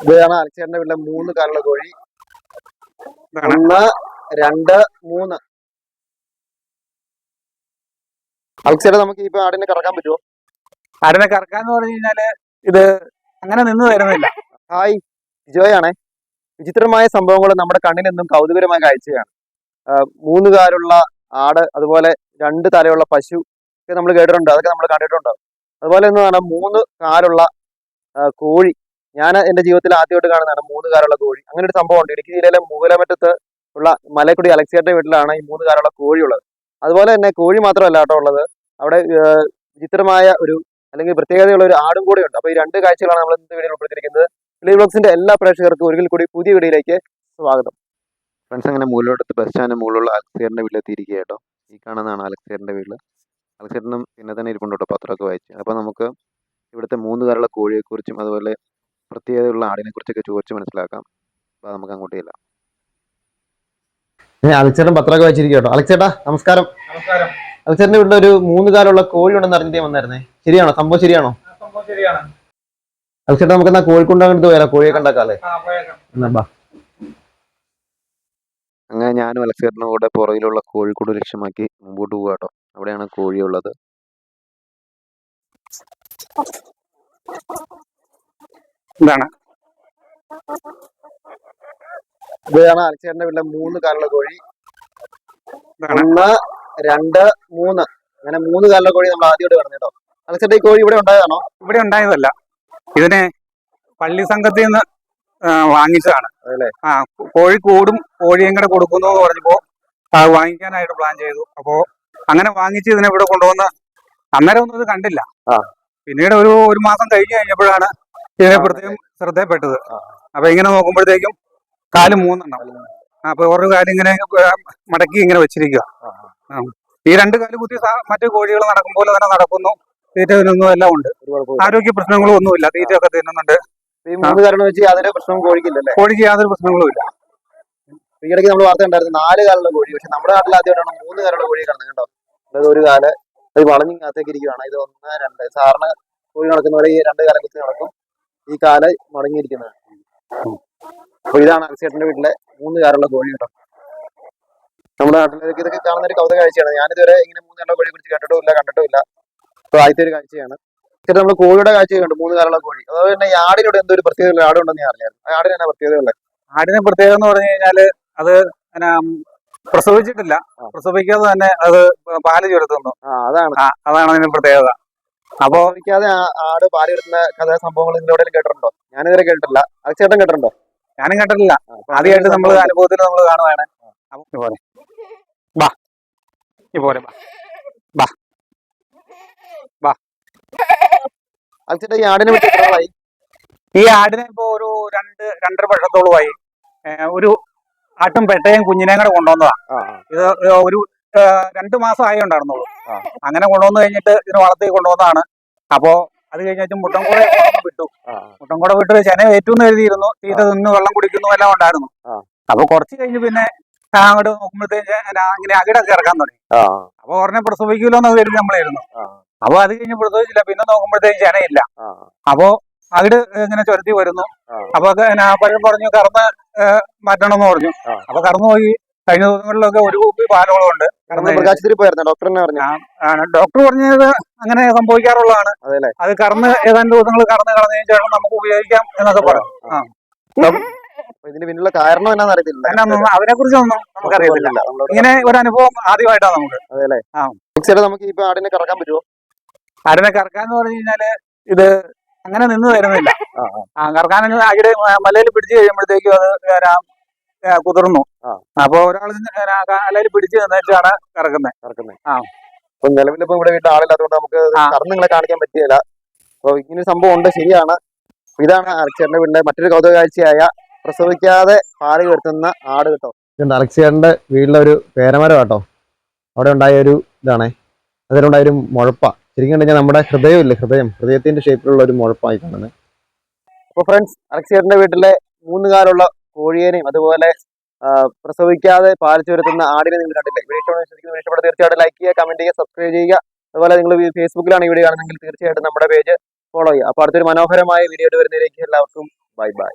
ഇതാണ് അലക്സേട്ടന്റെ വീട്ടിലെ മൂന്ന് കാലുള്ള കോഴി. ഒന്ന് രണ്ട് മൂന്ന്. അലക്സേട്ട നമുക്ക് ഇപ്പൊ ആടിനെ കറക്കാൻ പറ്റുമോ ആടിനെ കറക്കാന്ന് പറഞ്ഞു കഴിഞ്ഞാൽ ഇത് അങ്ങനെ നിന്ന് വരുന്നില്ല. ഹായ് ജോയാണേ വിചിത്രമായ സംഭവങ്ങൾ നമ്മുടെ കണ്ണിനെന്നും കൗതുകരമായ കാഴ്ചയാണ്. മൂന്ന് കാലുള്ള ആട് അതുപോലെ രണ്ട് തലയുള്ള പശു ഒക്കെ നമ്മൾ കേട്ടിട്ടുണ്ട്. അതൊക്കെ നമ്മൾ കണ്ടിട്ടുണ്ട്? അതുപോലെ ഒന്നാണ് മൂന്ന് കാലുള്ള കോഴി. ഞാൻ എന്റെ ജീവിതത്തിൽ ആദ്യമായിട്ട് കാണുന്നതാണ് മൂന്ന് കാലുള്ള കോഴി. അങ്ങനെ ഒരു സംഭവം ഉണ്ട് ഇടുക്കി ജില്ലയിലെ മൂലമറ്റത്ത് ഉള്ള മലക്കുടി അലക്സിയുടെ വീട്ടിലാണ് ഈ മൂന്ന് കാലുള്ള കോഴി ഉള്ളത്. അതുപോലെ തന്നെ കോഴി മാത്രമല്ല കേട്ടോ ഉള്ളത്. അവിടെ വിചിത്രമായ ഒരു അല്ലെങ്കിൽ പ്രത്യേകതയുള്ള ഒരു ആടും കൂടെ ഉണ്ട്. അപ്പൊ ഈ രണ്ട് കാഴ്ചകളാണ് നമ്മൾ ഇന്ന് വീഡിയോ ഉൾപ്പെടുത്തിയിരിക്കുന്നത്. ഫിലി ബ്ലോഗ്സിന്റെ എല്ലാ പ്രേക്ഷകർക്കും ഒരിക്കൽ കൂടി പുതിയ വീഡിയോയിലേക്ക് സ്വാഗതം. ഫ്രണ്ട്സ് അങ്ങനെ മുകളിലോട്ട് ബസ് സ്റ്റാൻഡ് മുകളിലുള്ള അലക്സിയറിന്റെ വീട്ടിലെത്തിയിരിക്കുക കേട്ടോ. ഈ കാണുന്നതാണ് അലക്സിയറിന്റെ വീട്ടിൽ. അലക്സിയറിനും പിന്നെ തന്നെ ഇരിപ്പുണ്ട് കേട്ടോ പത്രമൊക്കെ വായിച്ച്. അപ്പോൾ നമുക്ക് ഇവിടുത്തെ മൂന്ന് തരമുള്ള കോഴിയെക്കുറിച്ചും അതുപോലെ പ്രത്യേകതയുള്ള ആടിനെ കുറിച്ചൊക്കെ ചോദിച്ച് മനസ്സിലാക്കാം. അപ്പോൾ നമുക്ക് അങ്ങോട്ട് ചെല്ലാം. അലക്സേട്ടൻ പത്രമൊക്കെ വെച്ചിരിക്കട്ടോ കേട്ടോ. അലക്സേട്ടാ നമസ്കാരം. നമസ്കാരം. അലക്സേട്ടന്റെ വീട്ടിൽ ഒരു മൂന്ന് കാലുള്ള കോഴി ഉണ്ടെന്ന് അറിഞ്ഞിട്ട് ഞാൻ വന്നായിരുന്നേ. ശരിയാണോ? സംഭവം ശരിയാണോ? സംഭവം ശരിയാണ്. അലക്സേട്ടാ നമുക്ക് എന്നാ കോഴി അങ്ങോട്ട് പോയാലോ കോഴിയെ കണ്ടാക്കാല്ലേ. എന്നാ ബാ. അങ്ങനെ ഞാനും അലക്സേട്ടനും കൂടെ പുറകിലുള്ള കോഴിക്കോട് ലക്ഷ്യമാക്കി മുമ്പോട്ട് പോവുക കേട്ടോ. അവിടെയാണ് കോഴിയുള്ളത്. ഇതാണ് ഇതാണ് അലക്സേട്ടന്റെ വീട്ടിലെ മൂന്ന് കാലുള്ള കോഴി. ഒന്ന് രണ്ട് മൂന്ന്. അങ്ങനെ മൂന്ന് കാലുള്ള കോഴി നമ്മൾ ആദ്യമായിട്ട് പറഞ്ഞു കേട്ടോ. അലക്സേട്ട ഈ കോഴി ഇവിടെ ഉണ്ടായതാണോ? ഇവിടെ ഉണ്ടായതല്ല. ഇതിനെ പള്ളി സംഘത്തിൽ നിന്ന് വാങ്ങിച്ചതാണ്? ആ കോഴി കൂടും കോഴിയും കൂടെ കൊടുക്കുന്നു എന്ന് പറഞ്ഞപ്പോ വാങ്ങിക്കാനായിട്ട് പ്ലാൻ ചെയ്തു. അപ്പോ അങ്ങനെ വാങ്ങിച്ച് ഇതിനെ ഇവിടെ കൊണ്ടുവന്ന് അന്നേരം ഒന്നും ഇത് കണ്ടില്ല. പിന്നീട് ഒരു ഒരു മാസം കഴിഞ്ഞു കഴിഞ്ഞപ്പോഴാണ് ഇതിനെ പ്രത്യേകം ശ്രദ്ധയപ്പെട്ടത്. അപ്പൊ ഇങ്ങനെ നോക്കുമ്പോഴത്തേക്കും കാൽ മൂന്നെണ്ണം. അപ്പൊ ഓരോ കാലം ഇങ്ങനെ മടക്കി ഇങ്ങനെ വെച്ചിരിക്കുക ഈ രണ്ട് കാൽ കുത്തി മറ്റു കോഴികൾ നടക്കും പോലെ തന്നെ നടക്കുന്നു. തീറ്റ തിന്നുന്നു എല്ലാം ഉണ്ട്. ആരോഗ്യ പ്രശ്നങ്ങളും ഒന്നുമില്ല. തീറ്റ ഒക്കെ തിന്നുന്നുണ്ട്. ഈ മൂന്ന് കാരണം വെച്ച് യാതൊരു പ്രശ്നവും കോഴിക്കില്ലല്ലേ? കോഴിക്ക് യാതൊരു പ്രശ്നങ്ങളും ഇല്ല. ഈയിടയ്ക്ക് നമ്മൾ വാർത്ത ഉണ്ടായിരുന്നു നാല് കാലുള്ള കോഴി. പക്ഷെ നമ്മുടെ നാട്ടിൽ ആദ്യമായിട്ടാണ് മൂന്ന് കാലുള്ള കോഴി കാണുന്നത് കേട്ടോ. അതായത് ഒരു കാൽ അത് വളഞ്ഞിങ്ങാത്തേക്ക് ഇരിക്കുകയാണ് ഇത് ഒന്ന് രണ്ട് സാറിന് കോഴി നടക്കുന്നവരെ ഈ രണ്ട് കാലം കുത്തി നടക്കും. ഈ കാല മടങ്ങിയിരിക്കുന്നത്. അപ്പൊ ഇതാണ് അലക്സേട്ടന്റെ വീട്ടിലെ മൂന്ന് കാലുള്ള കോഴി കേട്ടോ. നമ്മുടെ നാട്ടിലേക്ക് ഇതൊക്കെ കാണുന്ന ഒരു കൗതുക കാഴ്ചയാണ്. ഞാനിതുവരെ ഇങ്ങനെ മൂന്ന് കാലുള്ള കോഴിയെ കുറിച്ച് കേട്ടിട്ടുമില്ല കണ്ടിട്ടുമില്ല. അപ്പൊ ആദ്യത്തെ ഒരു കാഴ്ചയാണ്. പക്ഷേ നമ്മൾ കോഴിയുടെ കാഴ്ച കണ്ടു മൂന്ന് കാലുള്ള കോഴി. അതുപോലെ തന്നെ ആടിനോട് എന്തോ ഒരു പ്രത്യേകത ആടുണ്ടെന്ന് ഞാൻ അറിഞ്ഞായിരുന്നു. ആടിന് എന്നാ പ്രത്യേകത ഉള്ളത് ആടിന് പ്രത്യേകത എന്ന് പറഞ്ഞു കഴിഞ്ഞാൽ അത് പ്രസവിച്ചിട്ടില്ല. പ്രസവിക്കാതെ തന്നെ അത് പാൽ ചുരത്തുന്നു. അതാണ്. അതാണ് അതിന്റെ പ്രത്യേകത. അപ്പോ എനിക്കാതെ ആട് പാൽ കഥാ കഥ സംഭവങ്ങൾ നിങ്ങളുടെ കേട്ടിട്ടുണ്ടോ? ഞാനിതുവരെ കേട്ടിട്ടില്ല. അത് ചേട്ടൻ കേട്ടിട്ടുണ്ടോ? ഞാനും കേട്ടിട്ടില്ല. ആദ്യമായിട്ട് നമ്മൾ അനുഭവത്തിൽ നമ്മൾ കാണുവാണ്. ഇതുപോലെ. ബാ. ഇതുപോലെ ബാ. അത് ചേട്ടാ ഈ ആടിനെ പറ്റി ഈ ആടിനെ ഇപ്പോ ഒരു രണ്ട് രണ്ടര വർഷത്തോളമായി. ഒരു ആട്ടും പെട്ടയും കുഞ്ഞിനെയും കൂടെ കൊണ്ടുവന്നതാ. ഇത് ഒരു രണ്ട് മാസം ആയേ ഉണ്ടായിരുന്നുള്ളൂ അങ്ങനെ കൊണ്ടുവന്നു കഴിഞ്ഞിട്ട് ഇതിന് വളർത്തി കൊണ്ടുവന്നതാണ്. അപ്പോ അത് കഴിഞ്ഞിട്ട് മുട്ടൻകൂടെ വിട്ടു. മുട്ടൻകൂടെ വിട്ട് ചെന ഏറ്റവും എഴുതിയിരുന്നു. തീറ്റ നിന്ന് വെള്ളം കുടിക്കുന്നു എല്ലാം ഉണ്ടായിരുന്നു. അപ്പൊ കുറച്ച് കഴിഞ്ഞ് പിന്നെ അങ്ങോട്ട് നോക്കുമ്പോഴത്തേക്ക് അങ്ങനെ അകിടൊക്കെ ഇറക്കാൻ തുടങ്ങി. അപ്പൊ ഉടനെ പ്രസവിക്കൂലോ എന്ന് കരുതി നമ്മളായിരുന്നു. അപ്പൊ അത് കഴിഞ്ഞ് പ്രസവിച്ചില്ല. പിന്നെ നോക്കുമ്പോഴത്തേക്ക് ചെനയില്ല. അപ്പോ അകിട് ഇങ്ങനെ ചുരത്തി വരുന്നു. അപ്പൊ പലരും പറഞ്ഞു കറന്ന് മാറ്റണം എന്ന് പറഞ്ഞു. അപ്പൊ കറന്നു പോയി കഴിഞ്ഞ ദിവസങ്ങളിലൊക്കെ ഒരു കുപ്പി പാലോളം ഉണ്ട് ഡോക്ടർ തന്നെ പറഞ്ഞു. ആണ്. ഡോക്ടർ പറഞ്ഞത് അങ്ങനെ സംഭവിക്കാറുള്ളതാണ്. അത് കറന്ന് ഏതാനും ദിവസങ്ങൾ കറന്ന് കളഞ്ഞതിന് ശേഷം നമുക്ക് ഉപയോഗിക്കാം എന്നൊക്കെ പറഞ്ഞു. ഇതിന് പിന്നുള്ള കാരണം എന്നാന്ന് അറിയത്തില്ല. അതിനെ കുറിച്ചൊന്നും നമുക്കറിയത്തില്ല. അറിയത്തില്ല ഇങ്ങനെ ഒരു അനുഭവം ആദ്യമായിട്ടാണ് നമുക്ക്. അതെല്ലേ ആ. നമുക്ക് ഇപ്പൊ ആടിനെ കറക്കാൻ പറ്റുമോ ആടിനെ കറക്കാന്ന് പറഞ്ഞു കഴിഞ്ഞാൽ ഇത് അങ്ങനെ നിന്ന് വരുന്നില്ല. ആ, ആ. കറക്കാൻ അകിട് മലയിൽ പിടിച്ചു കഴിയുമ്പോഴത്തേക്കും അത് കുതിർന്നു. അപ്പൊ ഒരാൾ കാലയിൽ പിടിച്ചു നിന്നിട്ടാണ് കറക്കുന്നത് കറക്കുന്നത് ആ. അപ്പൊ നിലവിലിപ്പോ ഇവിടെ വീട്ടിൽ ആളില്ലാത്തതുകൊണ്ട് നമുക്ക് അത് കറന്ന് നിങ്ങളെ കാണിക്കാൻ പറ്റിയില്ല. അപ്പൊ ഇങ്ങനെ ഒരു സംഭവം ഉണ്ട്. ശരിയാണ്. ഇതാണ് അലക്സിയറിന്റെ വീടിന്റെ മറ്റൊരു കൗതുക കാഴ്ചയായ പ്രസവിക്കാതെ പാൽ കെടുത്തുന്ന ആട് കേട്ടോ. ഇതുണ്ട്. അലക്സിയറിന്റെ വീട്ടിലെ ഒരു പേരമരം കേട്ടോ അവിടെ ഉണ്ടായ ഒരു ഇതാണേ. അതിലുണ്ടായ ഒരു മുഴപ്പ. ശരിക്കും കഴിഞ്ഞാൽ നമ്മുടെ ഹൃദയമില്ലേ? ഹൃദയം. ഹൃദയത്തിന്റെ ഷേപ്പിലുള്ള ഒരു മുഴപ്പായി കാണുന്നത്. അപ്പൊ ഫ്രണ്ട്സ് അലക്സിയറിന്റെ വീട്ടിലെ മൂന്ന് കാലുള്ള കോഴിയേനെയും അതുപോലെ പ്രസവിക്കാതെ പാലിച്ചു വരുത്തുന്ന ആടിനെ നിങ്ങൾ കണ്ടില്ലേ? വീഡിയോ ഇഷ്ടപ്പെടുന്ന ഇഷ്ടപ്പെട്ട തീർച്ചയായിട്ടും ലൈക്ക് ചെയ്യുക കമന്റ് ചെയ്യുക സബ്സ്ക്രൈബ് ചെയ്യുക. അതുപോലെ നിങ്ങൾ ഫേസ്ബുക്കിലാണ് ഈ വീഡിയോ കാണുന്നതെങ്കിൽ തീർച്ചയായിട്ടും നമ്മുടെ പേജ് ഫോളോ ചെയ്യുക. അപ്പോൾ അടുത്തൊരു മനോഹരമായ വീഡിയോ വരുന്നതിലേക്ക് എല്ലാവർക്കും ബൈ ബൈ